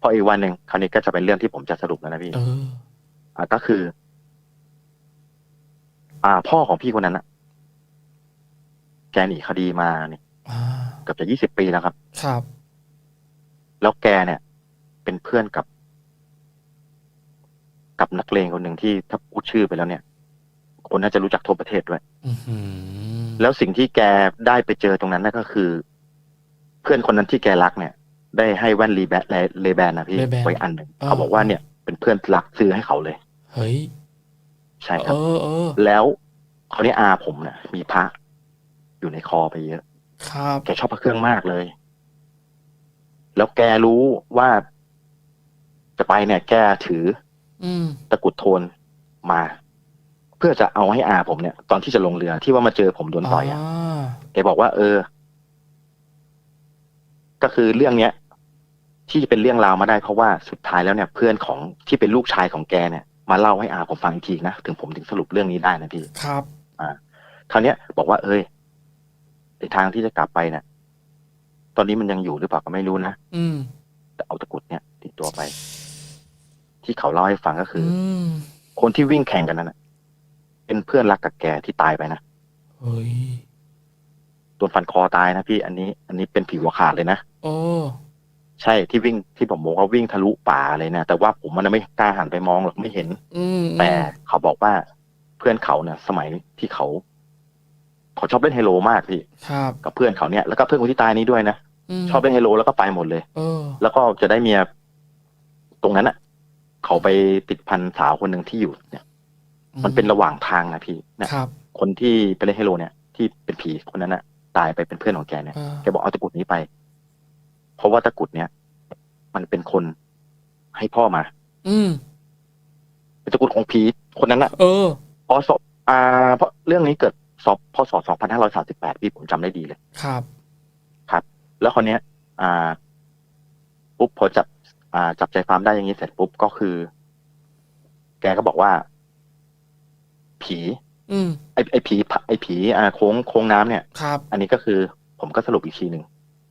[SPEAKER 2] พออีกวันหนึ่งคราวนี้ก็จะเป็นเรื่องที่ผมจะสรุปแล้วนะพี่
[SPEAKER 1] เออ
[SPEAKER 2] อ่าก็คือ อ่า พ่อของพี่คนนั้นอะแกหนีคดีมาเนี่ย
[SPEAKER 1] อ่า
[SPEAKER 2] เกือบจะยี่สิบปีแล้วครับ
[SPEAKER 1] ครับ
[SPEAKER 2] แล้วแกเนี่ย เป็นเพื่อนกับ กับนักเลงคนหนึ่งที่ถ้าพูดชื่อไปแล้วเนี่ย คนน่าจะรู้จักทั่วประเทศด้วย
[SPEAKER 1] อือหือ
[SPEAKER 2] แล้วสิ่งที่แกได้ไปเจอตรงนั้นนั่นก็คือ เพื่อนคนนั้นที่แกรักเนี่ย ได้ให้แว่นรีแบนเลแบนนะพี่
[SPEAKER 1] Ray-Ban
[SPEAKER 2] ไว้อันหนึ่ง
[SPEAKER 1] อ่า
[SPEAKER 2] เขาบอกว่าเนี่ยเป็นเพื่อนรักซื้อให้เขาเลย
[SPEAKER 1] เฮ้ย
[SPEAKER 2] ใช่ค
[SPEAKER 1] เอ
[SPEAKER 2] รับ
[SPEAKER 1] อเออ
[SPEAKER 2] แล้วเขาวนี้อาผมเนี่ยมีพระอยู่ในคอไปเยอะ
[SPEAKER 1] ครับ
[SPEAKER 2] แกชอบพระเครื่องมากเลย แล้วแกรู้ว่าจะไปเนี่ย แกถือ
[SPEAKER 1] อืม
[SPEAKER 2] ตะกรุดโทนมา เพื่อจะเอาให้อาผมเนี่ย ตอนที่จะลงเรือที่ว่ามาเจอผมโดนต่อยอะาแกบอกว่า เออ ก็คือเรื่องเนี้ย ที่เป็นเรื่องราวมาได้เพราะว่าสุดท้ายแล้วเนี่ย เพื่อนของที่เป็นลูกชายของแกเนี่ย มาเล่าให้อาผมฟังอีกทีนะถึงผมถึงสรุปเรื่องนี้ได้นะพี่
[SPEAKER 1] ครับ
[SPEAKER 2] คราวเนี้ย บอกว่า เอ้ยในทางที่จะกลับไปเนี่ยตอนนี้มันยังอยู่หรือเปล่าก็ไม่รู้นะ
[SPEAKER 1] อืม
[SPEAKER 2] แต่เอาตะกรุดเนี่ยติดตัวไป ที่เขาเล่าให้ฟังก็คือ
[SPEAKER 1] อื
[SPEAKER 2] อ
[SPEAKER 1] ม
[SPEAKER 2] คนที่วิ่งแข่งกันนั้นนะเป็นเพื่อนรักกับแกที่ตายไปนะ
[SPEAKER 1] เฮ้ย
[SPEAKER 2] โดนฟันคอตายนะพี่ อันนี้ อันนี้เป็นผีหัวขาดเลยนะ
[SPEAKER 1] โอ้
[SPEAKER 2] ใช่ที่วิ่งที่ผมบอกว่าวิ่งทะลุป่าเลยนะแต่ว่าผมมันไม่กล้าหันไปมองหรอกไม่เห็น
[SPEAKER 1] อืม
[SPEAKER 2] แต่เขาบอกว่าเพื่อนเขาเนี่ยสมัยที่เขาเขาชอบเล่นไฮโลมากพี่
[SPEAKER 1] ครับ
[SPEAKER 2] กับเพื่อนเขาเนี่ยแล้วก็เพื่อนคนที่ตายนี้ด้วยนะ
[SPEAKER 1] ม
[SPEAKER 2] ชอบเล่นไฮโลแล้วก็ไปหมดเลย
[SPEAKER 1] เออ
[SPEAKER 2] แล้วก็จะได้เมียตรงนั้นอะ เขาไปติดพันสาวคนหนึ่งที่อยู่เนี่ย มันเป็นระหว่างทางนะพี่เนี่ย
[SPEAKER 1] ครับ
[SPEAKER 2] คนที่ไปเล่นไฮโลเนี่ย ที่เป็นผีคนนั้นน่ะ ตายไปเป็นเพื่อนของแกเนี่ย
[SPEAKER 1] อ่า
[SPEAKER 2] แกบอกเอาตะกรุดนี้ไป เพราะว่าตะกรุดเนี้ยมันเป็นคนให้พ่อมา
[SPEAKER 1] อืม
[SPEAKER 2] เป็นตะกรุดของผีคนนั้นอะ
[SPEAKER 1] เออ
[SPEAKER 2] พอสอบอ่า เพราะเรื่องนี้เกิดสอบพศ2538พี่ผมจำได้ดีเลย
[SPEAKER 1] ครับ
[SPEAKER 2] แล้วคนเนี้ย อ่า ปุ๊บพอจับ อ่า จับใจความได้อย่างนี้เสร็จปุ๊บก็คือ แกก็บอกว่า ผี
[SPEAKER 1] อืม
[SPEAKER 2] ไอไอผีไอผี อ่า โค้งโค้งน้ำเนี่ย
[SPEAKER 1] ครับ
[SPEAKER 2] อันนี้ก็คือ ผมก็สรุปอีกทีหนึ่ง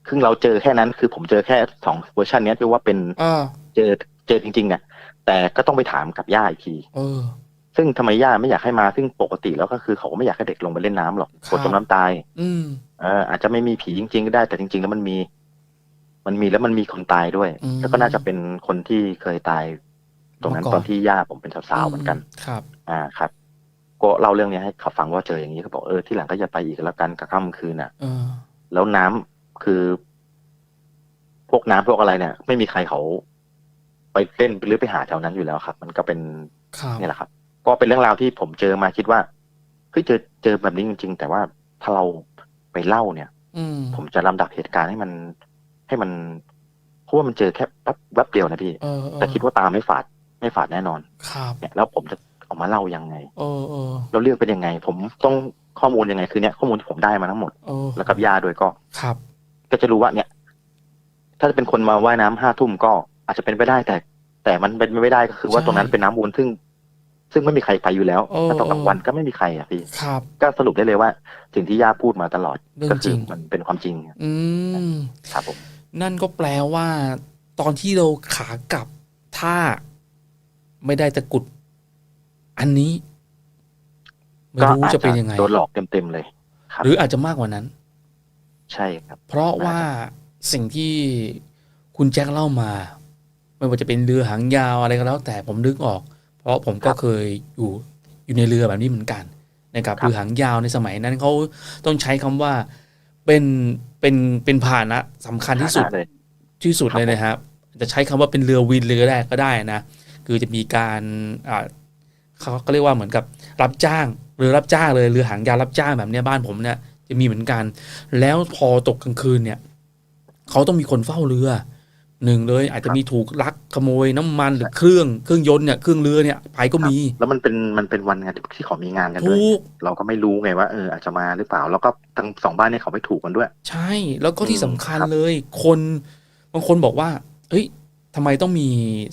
[SPEAKER 2] คือเราเจอแค่นั้นคือผมเจอแค่สองเวอร์ชันเนี้ยที่ว่าเป็น
[SPEAKER 1] อ่า
[SPEAKER 2] เจอเจอจริงๆเนี่ยแต่ก็ต้องไปถามกับย่าอีกที
[SPEAKER 1] เออ
[SPEAKER 2] ซึ่งทำไมย่าไม่อยากให้มาซึ่งปกติแล้วก็คือเขาก็ไม่อยากให้เด็กลงไปเล่นน้ำหรอก
[SPEAKER 1] ครับ
[SPEAKER 2] กดจมน้ำตาย
[SPEAKER 1] อืม
[SPEAKER 2] เอออาจจะไม่มีผีจริง ๆ ก็ได้แต่จริง ๆ แล้วมันมี มันมีแล้วมันมีคนตายด้วย
[SPEAKER 1] อืม
[SPEAKER 2] แล้วก็น่าจะเป็นคนที่เคยตาย ตรงนั้น
[SPEAKER 1] มาก่อน
[SPEAKER 2] ตอนที่ย่าผมเป็นสาวๆเหมือนกัน
[SPEAKER 1] ครับ
[SPEAKER 2] อ่าครับ ก็เล่าเรื่องนี้ให้เขาฟังว่าเจออย่างนี้เขาบอกเออที่หลังก็อย่าไปอีกแล้วกันกลางค่ำคืนน่ะ
[SPEAKER 1] เออ
[SPEAKER 2] แล้วน้ำ คือพวกน้ำพวกอะไรเนี่ย ไม่มีใครเขาไปเล่นหรือไปหาแถวนั้นอยู่แล้วครับ มันก็เป็น
[SPEAKER 1] ครับ
[SPEAKER 2] เนี่ยแหละครับ ก็เป็นเรื่องราวที่ผมเจอมาคิดว่าเฮ้ยเจอเจอแบบนี้จริง ๆ แต่ว่าถ้าเราไปเล่าเนี่ย
[SPEAKER 1] อืม
[SPEAKER 2] ผมจะลำดับเหตุการณ์ให้มัน ให้มันเพราะว่ามันเจอแค่แป๊บแป๊บเดียวนะพี่
[SPEAKER 1] เออเออ
[SPEAKER 2] แต่คิดว่าตามไม่ฝาด ไม่ฝาดแน่นอน
[SPEAKER 1] ครับ
[SPEAKER 2] เนี่ยแล้วผมจะเออกมาเล่ายังไง
[SPEAKER 1] เออเออ
[SPEAKER 2] แล้วเรื่องเป็นยังไง ผมต้องข้อมูลยังไงคือเนี่ยข้อมูลที่ผมได้มาทั้งหมด
[SPEAKER 1] เออ
[SPEAKER 2] แล้วกับย่าด้วยก็
[SPEAKER 1] ครับ
[SPEAKER 2] ก็จะรู้ว่าเนี่ย ถ้าจะเป็นคนมาว่ายน้ำห้าทุ่มก็อาจจะเป็นไปได้แต่ แต่มันเป็นไปไม่ได้ก็คือว่า
[SPEAKER 1] ใช่
[SPEAKER 2] ตรงนั้นเป็นน้ำวนซึ่ง ซึ่งไม่มีใครไปอยู่แล้ว
[SPEAKER 1] เออ
[SPEAKER 2] แต่ตอนกลาง
[SPEAKER 1] เออ
[SPEAKER 2] วันก็ไม่มีใครอะพี่
[SPEAKER 1] ครับ
[SPEAKER 2] ก็สรุปได้เลยว่า สิ่งที่ย่าพูดมาตลอด
[SPEAKER 1] เรื่อง
[SPEAKER 2] ก็คื
[SPEAKER 1] จริ
[SPEAKER 2] องมันเป็นความจริง
[SPEAKER 1] อืม
[SPEAKER 2] ครับผม
[SPEAKER 1] นั่นก็แปลว่า ตอนที่เราขากลับ ถ้าไม่ได้ตะกรุด อันนี้ ไม่
[SPEAKER 2] ก็
[SPEAKER 1] รู้
[SPEAKER 2] อาจ
[SPEAKER 1] จะ
[SPEAKER 2] จะ
[SPEAKER 1] เป็นยังไง
[SPEAKER 2] โดนหลอกเต็มๆเลย ครับ
[SPEAKER 1] หรืออาจจะมากกว่านั้น
[SPEAKER 2] ใช่ครับ
[SPEAKER 1] เพราะว่าสิ่งที่คุณแจ็คเล่ามา ไม่ว่าจะเป็นเรือหางยาวอะไรก็แล้ว แต่ผมนึกออก เพราะผมก็
[SPEAKER 2] ครับ
[SPEAKER 1] เคยอยู่อยู่ในเรือแบบนี้เหมือนกันนะครับ
[SPEAKER 2] ครับ
[SPEAKER 1] เรือหางยาวในสมัยนั้นเขาต้องใช้คำว่าเป็นเป็นเป็นพาหนะสำคัญที่สุด
[SPEAKER 2] เลย
[SPEAKER 1] ที่สุด
[SPEAKER 2] ครับ
[SPEAKER 1] เลยนะครับ จะใช้คำว่าเป็นเรือวินเรือแรกก็ได้นะ คือจะมีการอ่าเขาก็เรียกว่าเหมือนกับรับจ้างเรือรับจ้างเลยเรือหางยาวรับจ้างแบบเนี้ยบ้านผมเนี่ย จะมีเหมือนกัน แล้วพอตกกลางคืนเนี่ยเขาต้องมีคนเฝ้าเรือหนึ่งเลย อาจจะมีถูกลักขโมยน้ำมันหรือเครื่องเครื่องยนต์เนี่ยเครื่องเรือเนี่ยไปก็มี
[SPEAKER 2] แล้วมันเป็นมันเป็นวันงานที่เขามีงานกันด้วย
[SPEAKER 1] ถูก
[SPEAKER 2] เราก็ไม่รู้ไงว่าเอออาจจะมาหรือเปล่า แล้วก็ทั้งสองบ้านเนี่ยเขาไม่ถูกกันด้วย
[SPEAKER 1] ใช่ แล้วก็ที่
[SPEAKER 2] อืม
[SPEAKER 1] สำคัญ
[SPEAKER 2] ครับ
[SPEAKER 1] เลย คนบางคนบอกว่า เฮ้ยทำไมต้องมี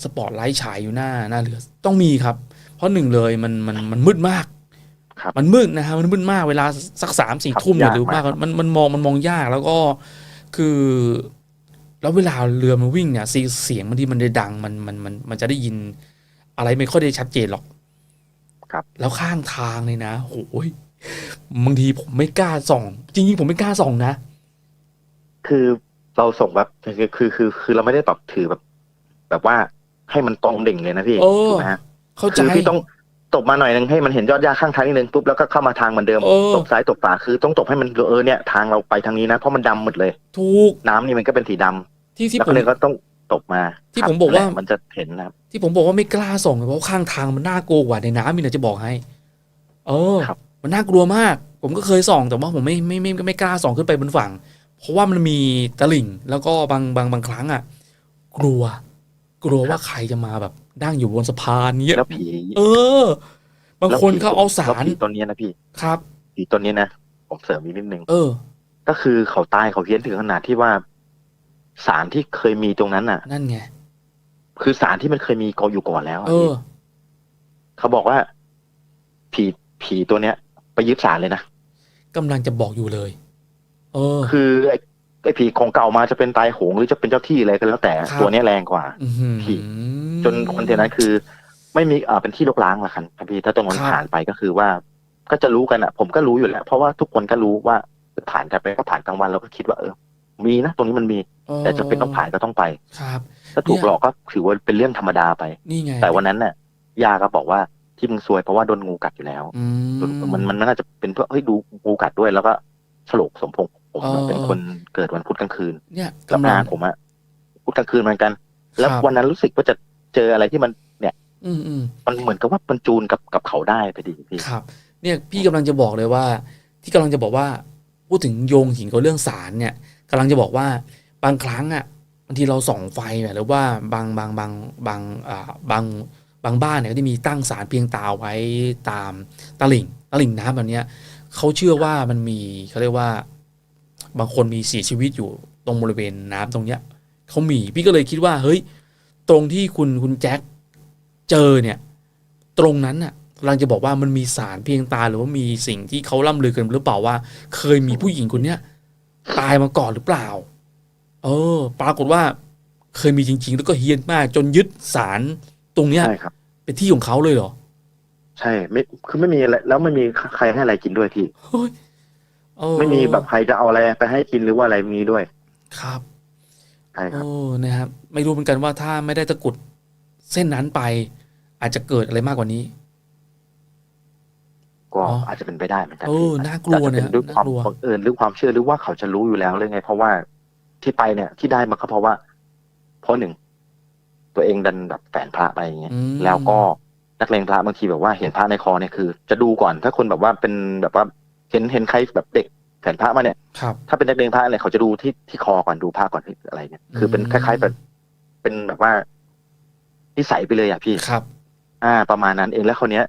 [SPEAKER 1] สปอตไลท์ฉายอยู่หน้าหน้าเรือต้องมีครับ เพราะหนึ่งเลยมันมันมันมืดมาก
[SPEAKER 2] ครับ
[SPEAKER 1] มันมืดนะฮะมันมืดมากเวลาสักสามสี่
[SPEAKER 2] ครับ
[SPEAKER 1] ทุ่มเนี่ย
[SPEAKER 2] ยาก
[SPEAKER 1] หรือมาก
[SPEAKER 2] มาก
[SPEAKER 1] มันมันมองมันมองยากแล้วก็คือแล้วเวลาเรือมันวิ่งเนี่ยเสียเสียงมันที่มันได้ดังมันมันมันมันจะได้ยิน อะไรไม่ค่อยได้ชัดเจนหรอก
[SPEAKER 2] ครับ
[SPEAKER 1] แล้วข้างทางเลยนะโอ้ยบางทีผมไม่กล้าส่อง จริงๆผมไม่กล้าส่องนะ
[SPEAKER 2] คือเราส่งแบบคือคือคือ คือเราไม่ได้แบบถือแบบ แบบว่าให้มันตรงเด่งเลยนะพี่
[SPEAKER 1] เออ
[SPEAKER 2] ถูกไหมฮะ
[SPEAKER 1] เข้าใจ
[SPEAKER 2] คือพี่ต้อง ตบมาหน่อยนึงให้มันเห็นยอดหญ้าข้างทางนิดนึงปุ๊บแล้วก็เข้ามาทางเหมือนเดิม
[SPEAKER 1] เออ
[SPEAKER 2] ตบซ้ายตบขวาคือต้องตบให้มันเออเนี่ยทางเราไปทางนี้นะเพราะมันดำหมดเลย
[SPEAKER 1] ถูก
[SPEAKER 2] น้ำนี่มันก็เป็นสีดำ
[SPEAKER 1] ที่ที่
[SPEAKER 2] แล้ว
[SPEAKER 1] ผม
[SPEAKER 2] ก็เลยก็ต้องตบมา
[SPEAKER 1] ที่
[SPEAKER 2] ครับ
[SPEAKER 1] ผมบอกว่า
[SPEAKER 2] นั่นแหละมันจะเห็นนะครับ
[SPEAKER 1] ที่ผมบอกว่าไม่กล้าส่องเพราะข้างทางมันน่ากลัวกว่าในน้ำมีนะจะบอกให้ เออ
[SPEAKER 2] ครับ
[SPEAKER 1] มันน่ากลัวมาก ผมก็เคยส่องแต่ว่าผมไม่ไม่ไม่ไม่ไม่กล้าส่องขึ้นไปบนฝั่ง เพราะว่ามันมีตะลิ่งแล้วก็บางบางบางครั้งอะ กลัว กลัวว่าใครจะมาแบบนั่งอยู่บนสะพานเนี้ย
[SPEAKER 2] แล้วผี
[SPEAKER 1] เออ บางคนเขาเอาสา
[SPEAKER 2] แล้ว
[SPEAKER 1] ร
[SPEAKER 2] ผีตัวเนี้ยนะพี่
[SPEAKER 1] ครับ
[SPEAKER 2] ผีตัวเนี้ยนะผมเสริมอีกนิดนึง
[SPEAKER 1] เออ
[SPEAKER 2] ก็คือเขาตายเขาเพี้ยนถึงขนาดที่ว่าสารที่เคยมีตรงนั้นน่ะ
[SPEAKER 1] นั่นไง
[SPEAKER 2] คือสารที่มันเคยมีกออยู่ก่อนแล้วอะ
[SPEAKER 1] เออ
[SPEAKER 2] เขาบอกว่า ผีผีตัวเนี้ย ไปยึดสารเลยนะ
[SPEAKER 1] กำลังจะบอกอยู่เลย เออ
[SPEAKER 2] คือ ไอ้ไอ้ผีของเก่ามาจะเป็นตายโหงหรือจะเป็นเจ้าที่อะไรก็แล้วแต่
[SPEAKER 1] ครับ
[SPEAKER 2] ตัวเนี้ยแรงกว่า
[SPEAKER 1] อื้อหือ
[SPEAKER 2] ผีจนคนเทนั้นคือ ไม่มีอ่าเป็นที่ลกล้างละกันครับพี่ถ้าตรงนั้น
[SPEAKER 1] ครับ
[SPEAKER 2] ผ่านไปก็คือว่า ก็จะรู้กันอะ ผมก็รู้อยู่แล้ว เพราะว่าทุกคนก็รู้ว่าผ่านกันไปก็ผ่านกลางวันแล้วก็คิดว่าเออ มีนะตรงนี้มันมี
[SPEAKER 1] เออ
[SPEAKER 2] แต่จะเป็นต้องผ่านก็ต้องไป
[SPEAKER 1] ครับ
[SPEAKER 2] ถ้าถูก
[SPEAKER 1] เนี่ย
[SPEAKER 2] หลอกก็ถือว่าเป็นเรื่องธรรมดาไป
[SPEAKER 1] นี่ไง
[SPEAKER 2] แต่วันนั้นน่ะยาก็บอกว่าที่มึงซวยเพราะว่าโดนงูกัดอยู่แล้ว
[SPEAKER 1] อืม
[SPEAKER 2] มันมันน่าจะเป็นเพราะเฮ้ยดูงูกัดด้วยแล้วก็สลกสมพงษ์ ผม
[SPEAKER 1] อ๋อ
[SPEAKER 2] เป็นคนเกิดวันพุธกลางคืน
[SPEAKER 1] เนี่ย
[SPEAKER 2] กับ
[SPEAKER 1] กำลั
[SPEAKER 2] นางผมอะพุธกลางคืนเหมือนกัน แล้ว
[SPEAKER 1] ครับ
[SPEAKER 2] วันนั้นรู้สึกว่าจะเจออะไรที่มันเนี่ย
[SPEAKER 1] อืมอืม
[SPEAKER 2] มันเหมือนกับว่ามันจูนกับกับเขาได้ไปดีพี่
[SPEAKER 1] ครับเนี่ยพี่กำลังจะบอกเลยว่า ที่กำลังจะบอกว่าผู้พูดถึงโยงหินกับเรื่องสารเนี่ยกำลังจะบอกว่าบางครั้งอะบางทีเราส่องไฟเนี่ยหรือว่าบางบางบางบางอ่าบางบางบ้านเนี่ยก็จะมีตั้งสารเพียงตาไว้ตามตลิ่งตลิ่งน้ำแบบเนี้ยเขาเชื่อว่ามันมีเขาเรียกว่า บางคนมีเสียชีวิตอยู่ตรงบริเวณน้ำตรงเนี้ยเขามีพี่ก็เลยคิดว่าเฮ้ย ตรงที่คุณคุณแจ็คเจอเนี่ย ตรงนั้นน่ะกำลังจะบอกว่ามันมีสารเพียงตาหรือว่ามีสิ่งที่เขาล่ำลือกันหรือเปล่าว่า เคยมีผู้หญิงคนเนี้ยตายมาก่อนหรือเปล่า เออ ปรากฏว่าเคยมีจริง ๆ แล้วก็เฮี้ยนมาก จนยึดสารตรงเนี้ย
[SPEAKER 2] ใช่ครับ
[SPEAKER 1] เป็นที่ของเขาเลยเหรอ
[SPEAKER 2] ใช่ ไม่ คือไม่มีอะไรแล้วไม่มีใครให้อะไรกินด้วยพี่
[SPEAKER 1] เฮ้ยเออ
[SPEAKER 2] ไม่มีแบบใครจะเอาอะไรไปให้กินหรือว่าอะไรมีด้วย
[SPEAKER 1] ครับ
[SPEAKER 2] ใช่ครับ
[SPEAKER 1] โอ้นะครับ ไม่รู้เหมือนกันว่าถ้าไม่ได้ตะกรุดเส้นนั้นไป อาจจะเกิดอะไรมากกว่านี้
[SPEAKER 2] ก็
[SPEAKER 1] อ๋อ
[SPEAKER 2] อาจจะเป็นไปได้เหมือนกัน
[SPEAKER 1] เออ
[SPEAKER 2] พี่
[SPEAKER 1] น่ากลัว
[SPEAKER 2] อาจจะ
[SPEAKER 1] นะ
[SPEAKER 2] เป็นด้วยความ
[SPEAKER 1] น่ากลัว
[SPEAKER 2] บังเอิญหรือความเชื่อหรือว่าเขาจะรู้อยู่แล้วเลยไง เพราะว่าที่ไปเนี่ย ที่ได้มาก็เพราะว่าเพราะหนึ่งตัวเองดันแบบแฝนพระไปอย่างเงี้ย
[SPEAKER 1] อืม
[SPEAKER 2] แล้วก็นักเลงพระบางทีแบบว่าเห็นพระในคอเนี่ยคือ จะดูก่อนถ้าคนแบบว่าเป็นแบบว่า เห็นเห็นใครแบบเด็กแฝนพระมาเนี่ย
[SPEAKER 1] ครับ
[SPEAKER 2] ถ้าเป็นนักเลงพระอะไรเขาจะดูที่ที่คอก่อนดูพระก่อนที่อะไรเนี่ย คือเป็น
[SPEAKER 1] อืม
[SPEAKER 2] คล้ายๆแบบเป็นแบบว่านิสัยไปเลยอะพี่
[SPEAKER 1] ครับ
[SPEAKER 2] อ่า ประมาณนั้นเองแล้วคนเนี้ย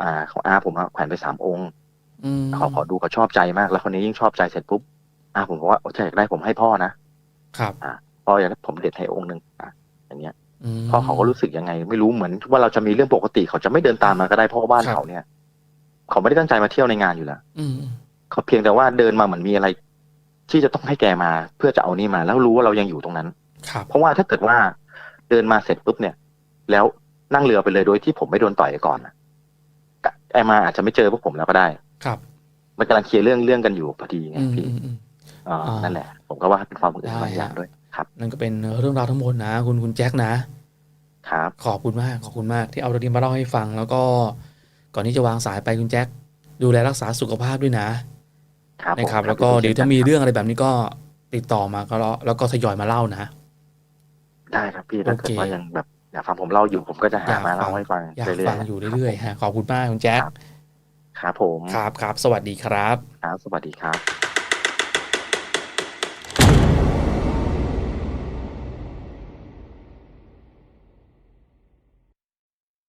[SPEAKER 2] อ่าของอาผมอะแขวนไปสามองค์
[SPEAKER 1] อืม
[SPEAKER 2] เขาขอดูเขาชอบใจมาก แล้วคนนี้ยิ่งชอบใจเสร็จปุ๊บอาผมบอกว่าโอ้ถ้าอยากได้ผมให้พ่อนะครับพ่ออยากได้ผมเด็ดให้องค์หนึ่งอะอย่างเงี้ย
[SPEAKER 1] ม
[SPEAKER 2] พ่อเขาก็รู้สึกยังไง ไม่รู้เหมือนว่าเราจะมีเรื่องปกติเขาจะไม่เดินตามมาก็ได้เพราะว่าบ้าน
[SPEAKER 1] ครับ
[SPEAKER 2] เขาเนี่ย เขาไม่ได้ตั้งใจมาเที่ยวในงานอยู่แล้ว
[SPEAKER 1] อืม
[SPEAKER 2] เขาเพียงแต่ว่าเดินมาเหมือนมีอะไร ที่จะต้องให้แกมา เพื่อจะเอานี่มา แล้วรู้ว่าเรายังอยู่ตรงนั้น
[SPEAKER 1] ครับ
[SPEAKER 2] เพราะว่าถ้าเกิดว่าเดินมาเสร็จปุ๊บเนี่ย แล้วนั่งเรือไปเลยโดยที่ผมไม่โดนต่อยก่อนนะไอมาอาจจะไม่เจอพวกผมแล้วก็ได้
[SPEAKER 1] ครับ
[SPEAKER 2] มันกำลังเคลียร์เรื่องเรื่องกันอยู่พอดีไง
[SPEAKER 1] อืม
[SPEAKER 2] พี่
[SPEAKER 1] อืมอืม
[SPEAKER 2] อ่า
[SPEAKER 1] อ่านั่
[SPEAKER 2] นั่นแหละ ผมก็ว่าเป็นความบังเอิญ
[SPEAKER 1] ได้
[SPEAKER 2] บางอย่าง
[SPEAKER 1] ฮะ
[SPEAKER 2] ด้วยครับ
[SPEAKER 1] นั่นก็เป็นเรื่องราวทั้งหมดนะ คุณคุณแจ็คนะ
[SPEAKER 2] ครับ
[SPEAKER 1] ขอบคุณมากขอบคุณมากที่เอาเรื่องนี้มาเล่าให้ฟังแล้วก็ ก่อนที่จะวางสายไปคุณแจ็คดูแลรักษาสุขภาพด้วยนะครับนะครับ
[SPEAKER 2] ผม
[SPEAKER 1] แล้วก็เดี๋ยวถ้ามีเรื่องอะไรแบบนี้ก็ติดต่อมาก็แล้วแล้วก็ทยอยมาเล่านะ
[SPEAKER 2] ได้ครับพี่ถ้า
[SPEAKER 1] โอ
[SPEAKER 2] เกิ
[SPEAKER 1] เค
[SPEAKER 2] ดว่ายังแบบอยากฟังผมเล่าอยู่ผมก็จะหามาเล่าให้ฟัง
[SPEAKER 1] อยาก
[SPEAKER 2] เรื่อ
[SPEAKER 1] ฟั
[SPEAKER 2] ย
[SPEAKER 1] ง
[SPEAKER 2] ๆ
[SPEAKER 1] อยู่เรื่อยๆฮะขอบคุณมากคุณแจ็ค
[SPEAKER 2] ครับครับผม
[SPEAKER 1] ครับครับสวัสดีครับ
[SPEAKER 2] ครับสวัสดีครับ